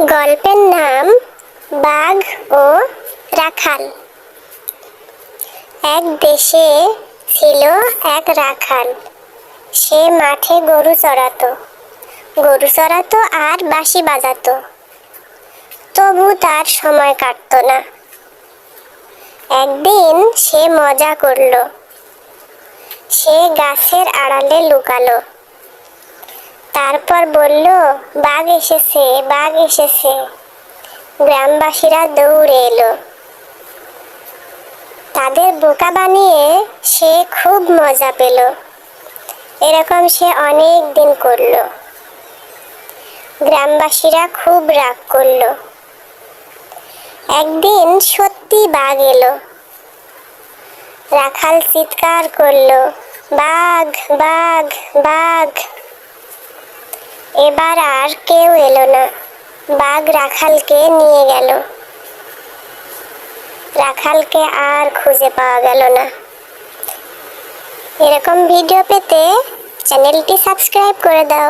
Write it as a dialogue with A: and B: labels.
A: গল্পের নাম বাঘ ও রাখাল। এক দেশে ছিল এক রাখাল। সে মাঠে গরু চড়াতো। গরু চড়াতো আর বাঁশি বাজাতো। তবু তার সময় কাটতো না। একদিন সে মজা করল। সে গাছের আড়ালে লুকালো। তারপর বলল, বাঘ এসেছে বাঘ এসেছে। গ্রামবাসীরা দৌড়ে এলো। তাদের বোকা বানিয়ে সে খুব মজা পেল। এরকম সে অনেক দিন করল। গ্রামবাসীরা খুব রাগ করল। একদিন সত্যি বাঘ এলো। রাখাল চিৎকার করল, বাঘ বাঘ বাঘ। এবার আর কেউ এলো না। বাঘ রাখালকে নিয়ে গেল। রাখালকে আর খুঁজে পাওয়া গেল না। এরকম ভিডিও পেতে চ্যানেলটি সাবস্ক্রাইব করে দাও।